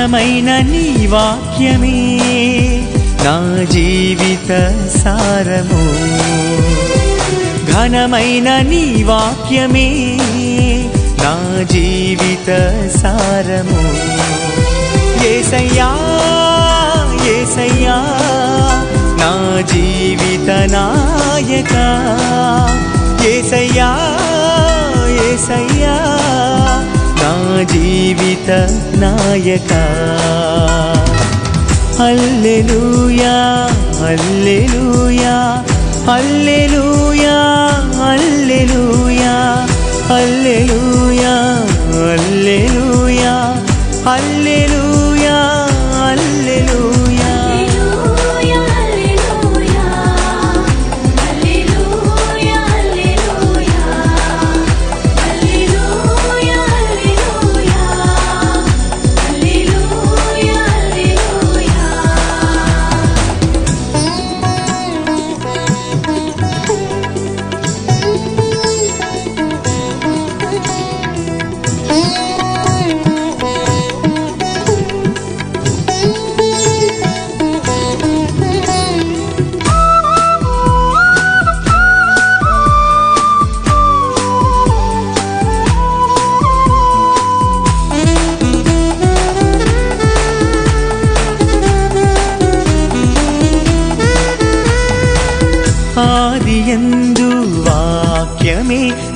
ఘనమైన నీ వాక్యమే నా జీవిత సారము. ఘనమైన నీ వాక్యమే నా జీవిత సారము. ఏసయ్యా ఏసయ్యా నా జీవిత నాయక. ఏసయ్యా ఏసయ్యా నా జీవిత నాయక. Hallelujah hallelujah hallelujah hallelujah hallelujah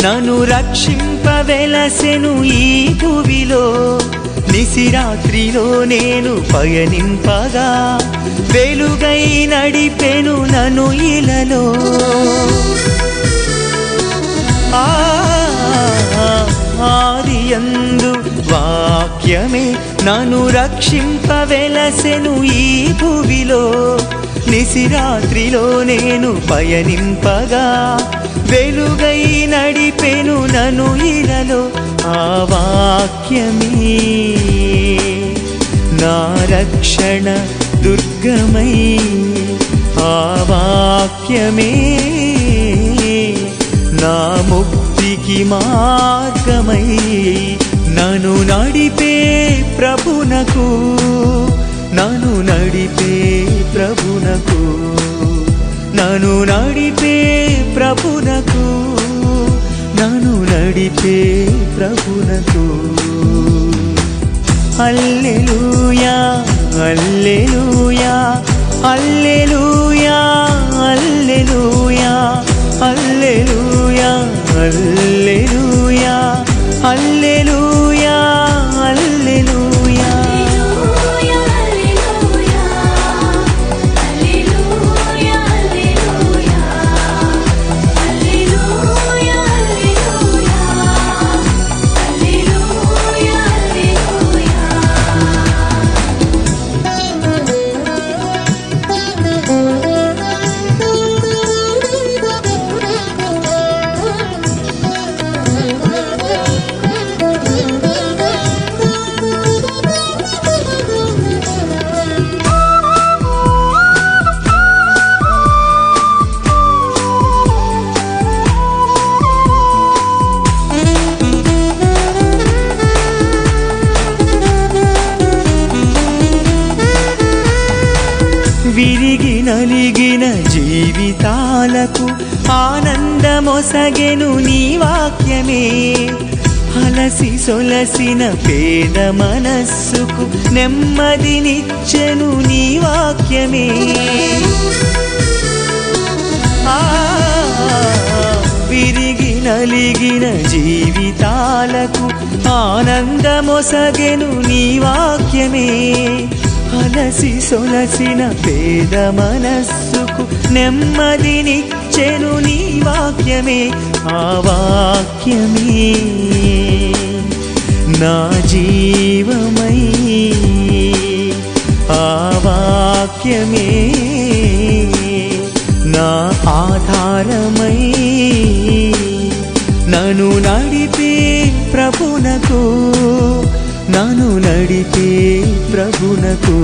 నన్ను రక్షింపవెలసెను ఈ భువిలో నిసిరాత్రిలో నేను పయనింపగా. వెలుగై నడిపెను నన్ను ఇలలో. ఆదియందు వాక్యమే నన్ను రక్షింపవెలసెను ఈ భువిలో నిసిరాత్రిలో నేను పయనింపగా. వెలుగై నడిపెను నను ఇలలో ఆ వాక్యమే. నా రక్షణ దుర్గమై ఆ వాక్యమే. నా ముక్తికి మార్గమై నను నడిపే ప్రభునకు నను నడిపే ప్రభునకు. నను నడిపే ప్రభునకు నను నడిపే ప్రభునకు. Hallelujah hallelujah hallelujah hallelujah hallelujah hallelujah Alle జీవితాలకు ఆనందమొసగెను నీ వాక్యమే. అలసి సొలసిన పేద మనస్సుకు నెమ్మదినిచ్చెను నీ వాక్యమే. విరిగి నలిగిన జీవితాలకు ఆనందమొసగెను నీ వాక్యమే. అలసి సొలసిన పేద మనస్సుకు నెమ్మదినిచ్చెను నీ వాక్యమే ఆ వాక్యమే. నా జీవమై ఆ వాక్యమే. నా ఆధారమై నను నడిపే ప్రభునకు నను నడిపే ప్రభునకు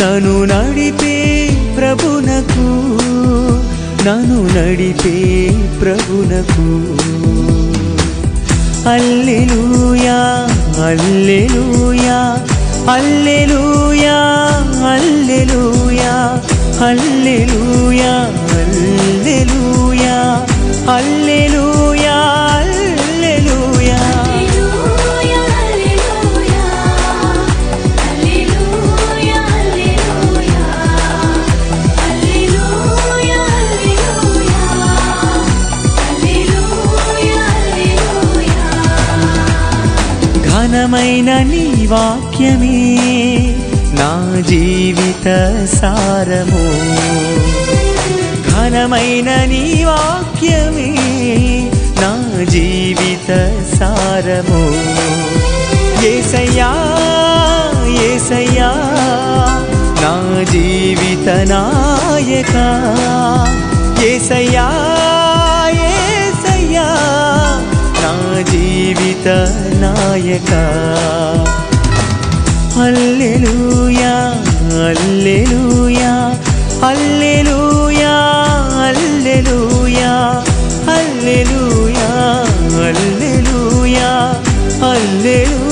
నను నడిపే ప్రభునకు నను నడిపే ప్రభునకు. Hallelujah hallelujah hallelujah hallelujah hallelujah hallelujah అల్లెలు ఘనమైన నీ వాక్యమే నా జీవిత సారము. ఘనమైన నీ వాక్యమే నా జీవిత సారము. ఏసయ్యా ఏసయ్యా నా జీవిత నాయక. ఏసయ్యా ఏసయ్యా నా జీవిత నాయక. Alleluia alleluia alleluia alleluia alleluia alleluia alleluia